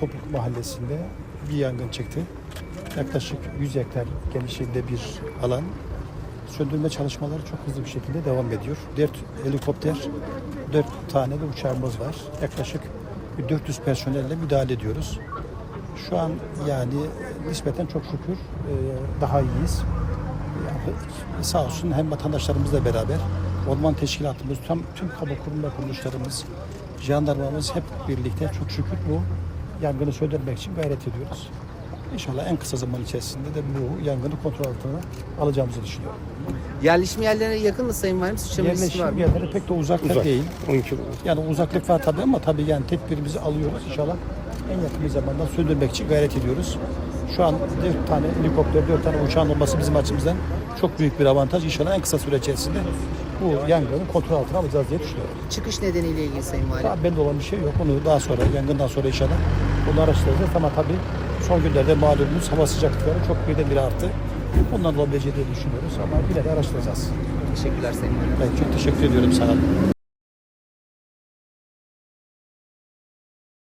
Topuk Mahallesi'nde bir yangın çıktı. Yaklaşık 100 hektar genişliğinde bir alan. Söndürme çalışmaları çok hızlı bir şekilde devam ediyor. 4 helikopter, 4 tane de uçağımız var. Yaklaşık bir 400 personelle müdahale ediyoruz. Şu an yani nispeten çok şükür e, daha iyiyiz. Sağ olsun hem vatandaşlarımızla beraber orman teşkilatımız, tüm, tüm kamu kurum kuruluşlarımız, jandarmamız hep birlikte çok şükür bu yangını söndürmek için gayret ediyoruz. İnşallah en kısa zaman içerisinde de bu yangını kontrol altına alacağımızı düşünüyorum. Yerleşim yerlerine yakın mı Sayın Valim? Sıçrama riski var Yerleşim mı? yerleri pek de uzakta Uzak. değil. 10 kilo. Yani uzaklık var tabii ama tabii yani tedbirimizi alıyoruz inşallah. En yakın bir zamanda söndürmek için gayret ediyoruz. Şu an 4 tane helikopter, 4 tane uçağın olması bizim açımızdan çok büyük bir avantaj. İnşallah en kısa süre içerisinde bu yangını kontrol altına alacağız diye düşünüyorum. Çıkış nedeniyle ilgili Sayın Valim. Daha belli olan bir şey yok. Onu daha sonra, yangından sonra inşallah bunu araştıracağız. Ama tabii son günlerde malumunuz hava sıcaklıkları çok birdenbire arttı. Ondan olabileceği diye düşünüyoruz ama yine de araştıracağız. Teşekkürler Sayın Valim. Ben çok teşekkür ediyorum sana.